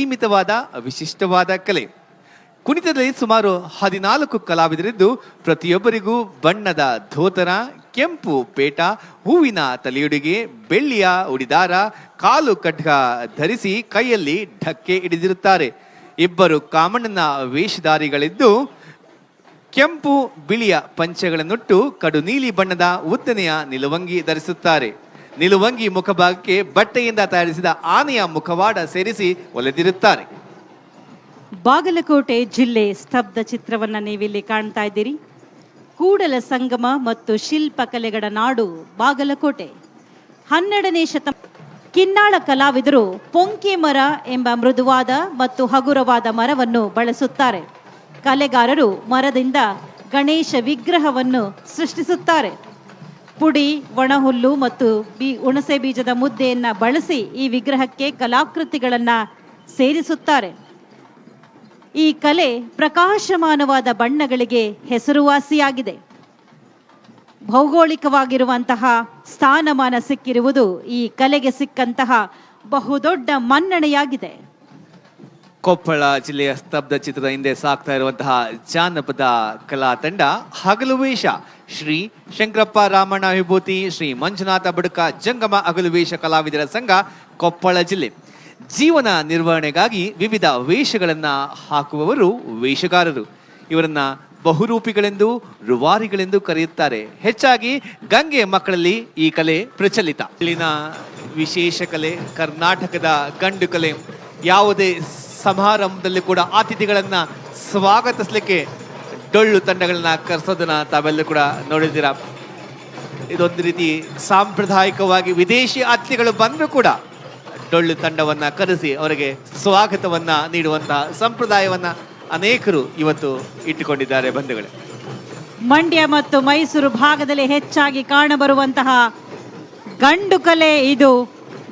ಸೀಮಿತವಾದ ವಿಶಿಷ್ಟವಾದ ಕಲೆ. ಕುಣಿತದಲ್ಲಿ ಸುಮಾರು ಹದಿನಾಲ್ಕು ಕಲಾವಿದರಿದ್ದು, ಪ್ರತಿಯೊಬ್ಬರಿಗೂ ಬಣ್ಣದ ಧೋತರ, ಕೆಂಪು ಪೇಟ, ಹೂವಿನ ತಲೆಯುಡಿಗೆ, ಬೆಳ್ಳಿಯ ಉಡಿದಾರ, ಕಾಲು ಖಡ್ಗ ಧರಿಸಿ ಕೈಯಲ್ಲಿ ಢಕ್ಕೆ ಹಿಡಿದಿರುತ್ತಾರೆ. ಇಬ್ಬರು ಕಾಮಣ್ಣನ ವೇಷಧಾರಿಗಳಿದ್ದು, ಕೆಂಪು ಬಿಳಿಯ ಪಂಚಗಳನ್ನುಟ್ಟು ಕಡು ನೀಲಿ ಬಣ್ಣದ ಉದ್ದನೆಯ ನಿಲುವಂಗಿ ಧರಿಸುತ್ತಾರೆ. ನಿಲುವಂಗಿ ಮುಖಭಾಗಕ್ಕೆ ಬಟ್ಟೆಯಿಂದ ತಯಾರಿಸಿದ ಆನೆಯ ಮುಖವಾಡ ಸೇರಿಸಿ ಒಲೆದಿರುತ್ತಾರೆ. ಬಾಗಲಕೋಟೆ ಜಿಲ್ಲೆ ಸ್ತಬ್ಧ ಚಿತ್ರವನ್ನ ನೀವಿಲ್ಲಿ ಕಾಣ್ತಾ ಇದ್ದೀರಿ. ಕೂಡಲ ಸಂಗಮ ಮತ್ತು ಶಿಲ್ಪಕಲೆಗಳ ನಾಡು ಬಾಗಲಕೋಟೆ. ಹನ್ನೆರಡನೇ ಶತ ಕಿನ್ನಾಳ ಕಲಾವಿದರು ಪೊಂಕೆ ಮರ ಎಂಬ ಮೃದುವಾದ ಮತ್ತು ಹಗುರವಾದ ಮರವನ್ನು ಬಳಸುತ್ತಾರೆ. ಕಲೆಗಾರರು ಮರದಿಂದ ಗಣೇಶ ವಿಗ್ರಹವನ್ನು ಸೃಷ್ಟಿಸುತ್ತಾರೆ. ಪುಡಿ, ಒಣಹುಲ್ಲು ಮತ್ತು ಬಿ, ಹುಣಸೆ ಬೀಜದ ಮುದ್ದೆಯನ್ನ ಬಳಸಿ ಈ ವಿಗ್ರಹಕ್ಕೆ ಕಲಾಕೃತಿಗಳನ್ನ ಸೇರಿಸುತ್ತಾರೆ. ಈ ಕಲೆ ಪ್ರಕಾಶಮಾನವಾದ ಬಣ್ಣಗಳಿಗೆ ಹೆಸರುವಾಸಿಯಾಗಿದೆ. ಭೌಗೋಳಿಕವಾಗಿರುವಂತಹ ಸ್ಥಾನಮಾನ ಸಿಕ್ಕಿರುವುದು ಈ ಕಲೆಗೆ ಸಿಕ್ಕಂತಹ ಬಹುದೊಡ್ಡ ಮನ್ನಣೆಯಾಗಿದೆ. ಕೊಪ್ಪಳ ಜಿಲ್ಲೆಯ ಸ್ತಬ್ಧ ಚಿತ್ರದ ಹಿಂದೆ ಸಾಕ್ತಾ ಇರುವಂತಹ ಜಾನಪದ ಕಲಾ ತಂಡ ಹಗಲು ವೇಷ ಶ್ರೀ ಶಂಕರಪ್ಪ ರಾಮಣ್ಣ ವಿಭೂತಿ, ಶ್ರೀ ಮಂಜುನಾಥ ಬಡುಕ, ಜಂಗಮ ಅಗಲುವೇಶ ವೇಷ ಕಲಾವಿದರ ಸಂಘ, ಕೊಪ್ಪಳ ಜಿಲ್ಲೆ. ಜೀವನ ನಿರ್ವಹಣೆಗಾಗಿ ವಿವಿಧ ವೇಷಗಳನ್ನ ಹಾಕುವವರು ವೇಷಗಾರರು. ಇವರನ್ನ ಬಹುರೂಪಿಗಳೆಂದು, ರುವಾರಿಗಳೆಂದು ಕರೆಯುತ್ತಾರೆ. ಹೆಚ್ಚಾಗಿ ಗಂಗೆ ಮಕ್ಕಳಲ್ಲಿ ಈ ಕಲೆ ಪ್ರಚಲಿತ. ಇಲ್ಲಿನ ವಿಶೇಷ ಕಲೆ, ಕರ್ನಾಟಕದ ಗಂಡು ಕಲೆ, ಯಾವುದೇ ಸಮಾರಂಭದಲ್ಲಿ ಕೂಡ ಅತಿಥಿಗಳನ್ನ ಸ್ವಾಗತಿಸ್ಲಿಕ್ಕೆ ಡೊಳ್ಳು ತಂಡಗಳನ್ನ ಕರೆಸೋದನ್ನ ತಾವೆಲ್ಲರೂ ಕೂಡ ನೋಡಿದ್ದೀರಾ? ಇದೊಂದು ರೀತಿ ಸಾಂಪ್ರದಾಯಿಕವಾಗಿ ವಿದೇಶಿ ಅತಿಥಿಗಳು ಬಂದರೂ ಕೂಡ ಡೊಳ್ಳು ತಂಡವನ್ನ ಕರೆಸಿ ಅವರಿಗೆ ಸ್ವಾಗತವನ್ನ ನೀಡುವಂತಹ ಸಂಪ್ರದಾಯವನ್ನ ಅನೇಕರು ಇವತ್ತು ಇಟ್ಟುಕೊಂಡಿದ್ದಾರೆ ಬಂಧುಗಳೇ. ಮಂಡ್ಯ ಮತ್ತು ಮೈಸೂರು ಭಾಗದಲ್ಲಿ ಹೆಚ್ಚಾಗಿ ಕಾಣಬರುವಂತಹ ಗಂಡು ಕಲೆ ಇದು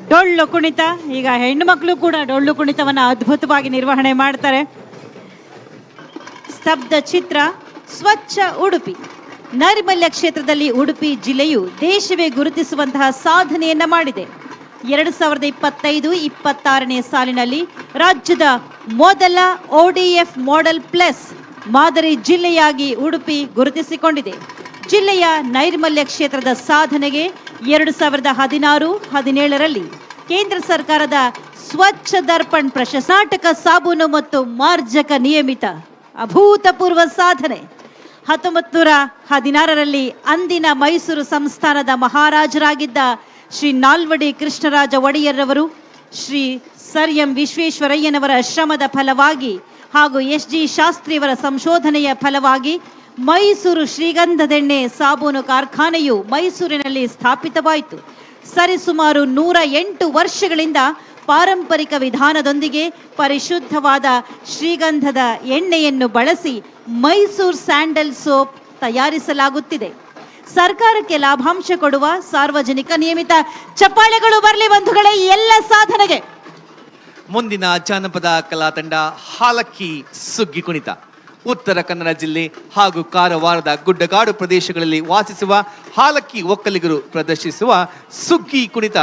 ಡೊಳ್ಳು ಕುಣಿತ. ಈಗ ಹೆಣ್ಣು ಮಕ್ಕಳು ಕೂಡ ಡೊಳ್ಳು ಕುಣಿತವನ್ನ ಅದ್ಭುತವಾಗಿ ನಿರ್ವಹಣೆ ಮಾಡ್ತಾರೆ. ಸ್ತಬ್ಧ ಚಿತ್ರ, ಸ್ವಚ್ಛ ಉಡುಪಿ. ನೈರ್ಮಲ್ಯ ಕ್ಷೇತ್ರದಲ್ಲಿ ಉಡುಪಿ ಜಿಲ್ಲೆಯು ದೇಶವೇ ಗುರುತಿಸುವಂತಹ ಸಾಧನೆಯನ್ನ ಮಾಡಿದೆ. ಎರಡು ಸಾವಿರದ ಇಪ್ಪತ್ತೈದು, ಇಪ್ಪತ್ತಾರನೇ ಸಾಲಿನಲ್ಲಿ ರಾಜ್ಯದ ಮೊದಲ ಓಡಿಎಫ್ ಮಾಡೆಲ್ ಪ್ಲಸ್ ಮಾದರಿ ಜಿಲ್ಲೆಯಾಗಿ ಉಡುಪಿ ಗುರುತಿಸಿಕೊಂಡಿದೆ. ಜಿಲ್ಲೆಯ ನೈರ್ಮಲ್ಯ ಕ್ಷೇತ್ರದ ಸಾಧನೆಗೆ ಎರಡು ಸಾವಿರದ ಹದಿನಾರು, ಹದಿನೇಳರಲ್ಲಿ ಕೇಂದ್ರ ಸರ್ಕಾರದ ಸ್ವಚ್ಛ ದರ್ಪಣ್ ಪ್ರಶಸ್ತಿ, ನಾಟಕ, ಸಾಬೂನು ಮತ್ತು ಮಾರ್ಜಕ ನಿಯಮಿತ ಅಭೂತಪೂರ್ವ ಸಾಧನೆ. ಹತ್ತೊಂಬತ್ತು ನೂರ ಹದಿನಾರರಲ್ಲಿ ಅಂದಿನ ಮೈಸೂರು ಸಂಸ್ಥಾನದ ಮಹಾರಾಜರಾಗಿದ್ದ ಶ್ರೀ ನಾಲ್ವಡಿ ಕೃಷ್ಣರಾಜ ಒಡೆಯರ್ರವರು ಶ್ರೀ ಸರ್ ಎಂ ವಿಶ್ವೇಶ್ವರಯ್ಯನವರ ಶ್ರಮದ ಫಲವಾಗಿ ಹಾಗೂ ಎಸ್ ಜಿ ಶಾಸ್ತ್ರಿಯವರ ಸಂಶೋಧನೆಯ ಫಲವಾಗಿ ಮೈಸೂರು ಶ್ರೀಗಂಧದೆಣ್ಣೆ ಸಾಬೂನು ಕಾರ್ಖಾನೆಯು ಮೈಸೂರಿನಲ್ಲಿ ಸ್ಥಾಪಿತವಾಯಿತು. ಸರಿಸುಮಾರು ನೂರ ಎಂಟು ವರ್ಷಗಳಿಂದ ಪಾರಂಪರಿಕ ವಿಧಾನದೊಂದಿಗೆ ಪರಿಶುದ್ಧವಾದ ಶ್ರೀಗಂಧದ ಎಣ್ಣೆಯನ್ನು ಬಳಸಿ ಮೈಸೂರ್ ಸ್ಯಾಂಡಲ್ ಸೋಪ್ ತಯಾರಿಸಲಾಗುತ್ತಿದೆ. ಸರ್ಕಾರಕ್ಕೆ ಲಾಭಾಂಶ ಕೊಡುವ ಸಾರ್ವಜನಿಕ ನಿಯಮಿತ ಚಪ್ಪಾಳೆಗಳು ಬರಲಿ ಬಂಧುಗಳೇ, ಎಲ್ಲ ಸಾಧನೆಗೆ. ಮುಂದಿನ ಜಾನಪದ ಕಲಾ ತಂಡ ಹಾಲಕ್ಕಿ ಸುಗ್ಗಿ ಕುಣಿತ. ಉತ್ತರ ಕನ್ನಡ ಜಿಲ್ಲೆ ಹಾಗೂ ಕಾರವಾರದ ಗುಡ್ಡಗಾಡು ಪ್ರದೇಶಗಳಲ್ಲಿ ವಾಸಿಸುವ ಹಾಲಕ್ಕಿ ಒಕ್ಕಲಿಗರು ಪ್ರದರ್ಶಿಸುವ ಸುಗ್ಗಿ ಕುಣಿತ.